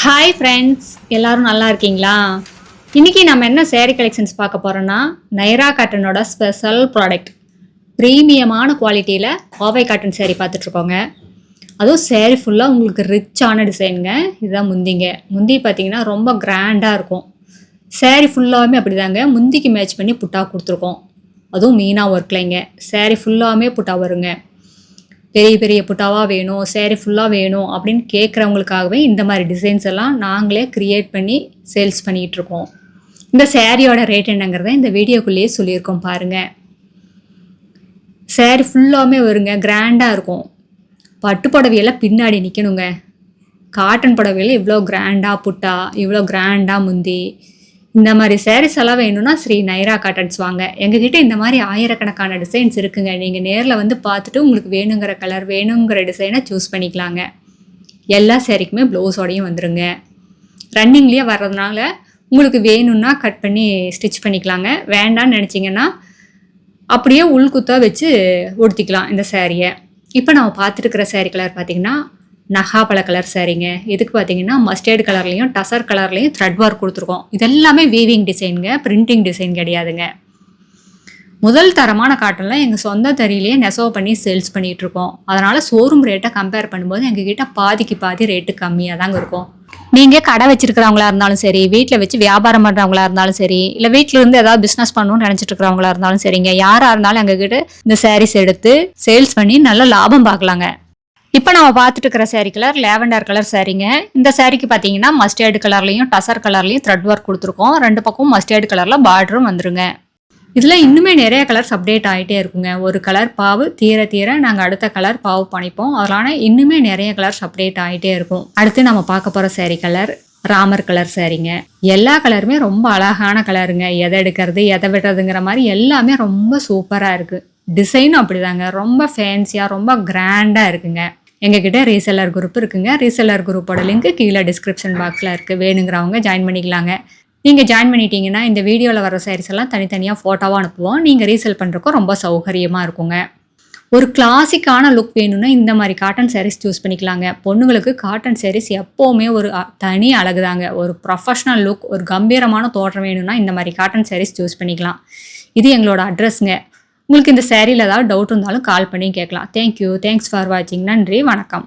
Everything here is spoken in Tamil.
ஹாய் ஃப்ரெண்ட்ஸ் எல்லாரும் நல்லா இருக்கீங்களா? இன்னைக்கு நம்ம என்ன சேரீ கலெக்ஷன்ஸ் பார்க்க போகிறோன்னா நைரா காட்டனோட ஸ்பெஷல் ப்ராடக்ட் ப்ரீமியமான குவாலிட்டியில் கோவை காட்டன் சேரீ பார்த்துட்ருக்கோங்க. அதுவும் சேரீ ஃபுல்லாக உங்களுக்கு ரிச்சான டிசைனுங்க இதுதான் முந்திங்க. முந்தி பார்த்தீங்கன்னா ரொம்ப கிராண்டாக இருக்கும். சேரீ ஃபுல்லாகவே அப்படிதாங்க. முந்திக்கு மேட்ச் பண்ணி புட்டா கொடுத்துருக்கோம். அதுவும் மீனாக ஒர்க்லைங்க சேரீ ஃபுல்லாகவே புட்டா வருங்க. பெரிய பெரிய புட்டாவாக வேணும் சேரீ ஃபுல்லாக வேணும் அப்படின்னு கேட்குறவங்களுக்காகவே இந்த மாதிரி டிசைன்ஸ் எல்லாம் நாங்களே க்ரியேட் பண்ணி சேல்ஸ் பண்ணிகிட்ருக்கோம் இந்த சேரீயோட ரேட் என்னங்கிறத இந்த வீடியோக்குள்ளேயே சொல்லியிருக்கோம் பாருங்கள் சேரீ ஃபுல்லாமே வருங்க கிராண்டாக இருக்கும். பட்டு புடவையெல்லாம் பின்னாடி நிற்கணுங்க காட்டன் புடவையில் இவ்வளோ கிராண்டாக புட்டா இவ்வளோ கிராண்டாக முந்தி. இந்த மாதிரி sarees எல்லாம் வேணும்னா ஸ்ரீ நைரா காட்டன்ஸ் வாங்க. எங்ககிட்ட இந்த மாதிரி ஆயிரக்கணக்கான டிசைன்ஸ் இருக்குங்க. நீங்கள் நேரில் வந்து பார்த்துட்டு உங்களுக்கு வேணுங்கிற கலர் வேணுங்கிற டிசைனை சூஸ் பண்ணிக்கலாங்க. எல்லா சேரீக்குமே ப்ளவுஸோடையும் வந்துருங்க. ரன்னிங்லேயே வர்றதுனால உங்களுக்கு வேணும்னா கட் பண்ணி ஸ்டிச் பண்ணிக்கலாங்க. வேண்டான்னு நினச்சிங்கன்னா அப்படியே உள்குத்தா வச்சு உடுத்திக்கலாம் இந்த சேரீயை இப்போ நம்ம பார்த்துருக்கிற சேரீ கலர் பார்த்தீங்கன்னா நகாபல கலர் சாரீங்க. எதுக்கு பார்த்தீங்கன்னா மஸ்டர்ட் கலர்லேயும் டசர் கலர்லேயும் த்ரெட் ஒர்க் கொடுத்துருக்கோம். இதெல்லாமே வீவிங் டிசைனுங்க பிரிண்டிங் டிசைன் கிடையாதுங்க. முதல் தரமான காட்டன்லாம் எங்கள் சொந்த தறியிலேயே நெசவு பண்ணி சேல்ஸ் பண்ணிகிட்ருக்கோம் இருக்கோம். ஷோரூம் ரேட்டை கம்பேர் பண்ணும்போது எங்கள் கிட்ட பாதிக்கு பாதி ரேட்டு கம்மியாக தாங்க இருக்கும். நீங்கள் கடை வச்சிருக்கிறவங்களா இருந்தாலும் சரி வீட்டில் வச்சு வியாபாரம் பண்ணுறவங்களா இருந்தாலும் சரி இல்லை வீட்டில் இருந்து ஏதாவது பிஸ்னஸ் பண்ணணும்னு நினச்சிட்டு இருக்கிறவங்களா இருந்தாலும் சரிங்க. யாராக இருந்தாலும் எங்ககிட்ட இந்த சாரீஸ் எடுத்து சேல்ஸ் பண்ணி நல்ல லாபம் பார்க்கலாங்க. இப்போ நம்ம பார்த்துட்டு இருக்கிற saree கலர் லேவெண்டர் கலர் சாரீங்க இந்த சாரிக்கு பார்த்தீங்கன்னா மஸ்டர்டு கலர்லையும் டசர் கலர்லையும் த்ரெட் ஒர்க் கொடுத்துருக்கோம். ரெண்டு பக்கம் மஸ்டர்டு கலரில் பார்டரும் வந்துருங்க. இதில் இன்னுமே நிறைய கலர்ஸ் அப்டேட் ஆகிட்டே இருக்குங்க. ஒரு கலர் பாவு தீர தீர நாங்கள் அடுத்த கலர் பாவு பண்ணிப்போம் அதனால இன்னுமே நிறைய கலர்ஸ் அப்டேட் ஆகிட்டே இருக்கும். அடுத்து நம்ம பார்க்க போகிற saree கலர் ராமர் கலர் சாரிங்க எல்லா கலருமே ரொம்ப அழகான கலருங்க எதை எடுக்கிறது எதை விடுறதுங்கிற மாதிரி எல்லாமே ரொம்ப சூப்பராக இருக்குது டிசைனும் அப்படிதாங்க. ரொம்ப ஃபேன்சியாக ரொம்ப கிராண்டாக இருக்குங்க. எங்ககிட்ட ரீசெல்லர் குரூப் இருக்குங்க. ரீசெல்லர் குரூப்போட லிங்க் கீழே டிஸ்கிரிப்ஷன் பாக்ஸில் இருக்குது வேணுங்கிறவங்க ஜாயின் பண்ணிக்கலாங்க. நீங்கள் ஜாயின் பண்ணிட்டீங்கன்னா இந்த வீடியோவில் வர சாரீஸ் எல்லாம் தனித்தனியாக ஃபோட்டோவாக அனுப்புவோம். நீங்கள் ரீசெல் பண்ணுறக்கும் ரொம்ப சௌகரியமாக இருக்குங்க. ஒரு கிளாசிக்கான லுக் வேணும்னா இந்த மாதிரி காட்டன் சாரீஸ் சூஸ் பண்ணிக்கலாங்க. பொண்ணுங்களுக்கு காட்டன் சாரீஸ் எப்போவுமே ஒரு தனி அழகுதாங்க. ஒரு ப்ரொஃபஷ்னல் லுக் ஒரு கம்பீரமான தோற்றம் வேணும்னா இந்த மாதிரி காட்டன் சாரீஸ் சூஸ் பண்ணிக்கலாம். இது எங்களோட அட்ரஸ்ங்க உங்களுக்கு இந்த சேரீல ஏதாவது டவுட் இருந்தாலும் கால் பண்ணி கேட்கலாம். தேங்க்யூ தேங்க்ஸ் ஃபார் வாட்சிங் நன்றி. வணக்கம்.